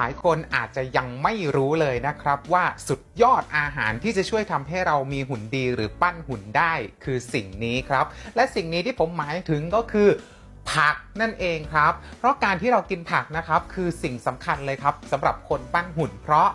หลายคนอาจจะยังไม่รู้เลยนะครับว่าสุดยอดอาหารที่จะช่วยทำให้เรามีหุ่นดีหรือปั้นหุ่นได้คือสิ่งนี้ครับ และสิ่งนี้ที่ผมหมายถึงก็คือผักนั่นเองครับ เพราะการที่เรากินผักนะครับคือสิ่งสำคัญเลยครับสำหรับคนปั้นหุ่นเพราะ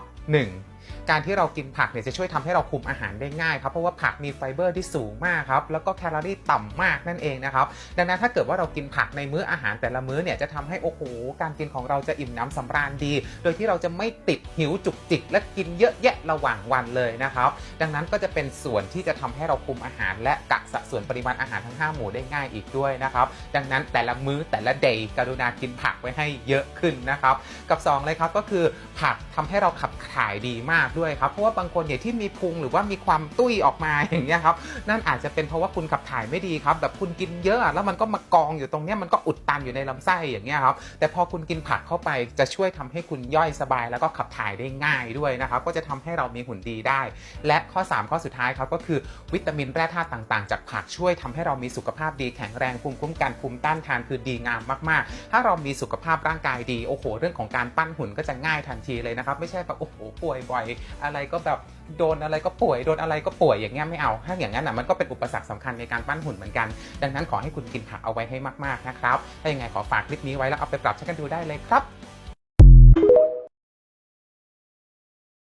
1. การที่เรากินผักเนี่ยจะช่วยทำให้เราคุมอาหารได้ง่ายครับเพราะว่าผักมีไฟเบอร์ที่สูงมากครับแล้วก็แคลอรี่ต่ำมากนั่นเองนะครับดังนั้นถ้าเกิดว่าเรากินผักในมื้ออาหารแต่ละมื้อเนี่ยจะทำให้โอ้โหการกินของเราจะอิ่มน้ำสำราญดี โดยที่เราจะไม่ติดหิวจุกจิก และกินเยอะแยะระหว่างวันเลยนะครับดังนั้นก็จะเป็นส่วนที่จะทำให้เราคุมอาหาร และกะสัดส่วนปริมาณอาหารทั้ง 5 หมู่ได้ง่ายอีกด้วยนะครับดังนั้นแต่ละมื้อแต่ละเดย์กรุณากินผักไว้ให้เยอะขึ้นนะครับกับ 2 เลยครับก็คือผักทำให้เราขับถ่ายดีมากด้วยครับเพราะว่าบางคนเนี่ยที่มีพุงหรือว่ามีความตุ้ยออกมาอย่างเงี้ยครับนั่นอาจจะเป็นเพราะว่าคุณขับถ่ายไม่ดีครับแบบคุณกินเยอะแล้วมันก็มากองอยู่ตรงเนี้ยมันก็อุดตันอยู่ในลำไส้อย่างเงี้ยครับแต่พอคุณกินผักเข้าไปจะช่วยทำให้คุณย่อยสบาย แล้วก็ขับถ่ายได้ง่ายด้วยนะครับก็จะทำให้เรามีหุ่นดีได้ และข้อ 3 ข้อสุดท้ายครับก็คือวิตามินแร่ธาตุต่างๆ จากผักช่วยทำให้เรามีสุขภาพดีแข็งแรงภูมิคุ้มกันภูมิต้านทานคือดีงามมากๆ ถ้าเรามีสุขภาพร่างกายดีโอ้โห เรื่องของการปั้นหุ่นก็จะง่ายทันทีเลยนะครับ ไม่ใช่แบบโอ้โหป่วยบ่อยอะไรก็แบบโดนอะไรก็ป่วยโดนอะไรก็ป่วยอย่างเงี้ยไม่เอา ถ้าอย่างนั้นอะมันก็เป็นอุปสรรคสำคัญในการปั้นหุ่นเหมือนกัน ดังนั้นขอให้คุณกินผักเอาไว้ให้มากๆนะครับ ถ้ายังไงขอฝากคลิปนี้ไว้แล้วเอาไปปรับใช้กันดูได้เลยครับ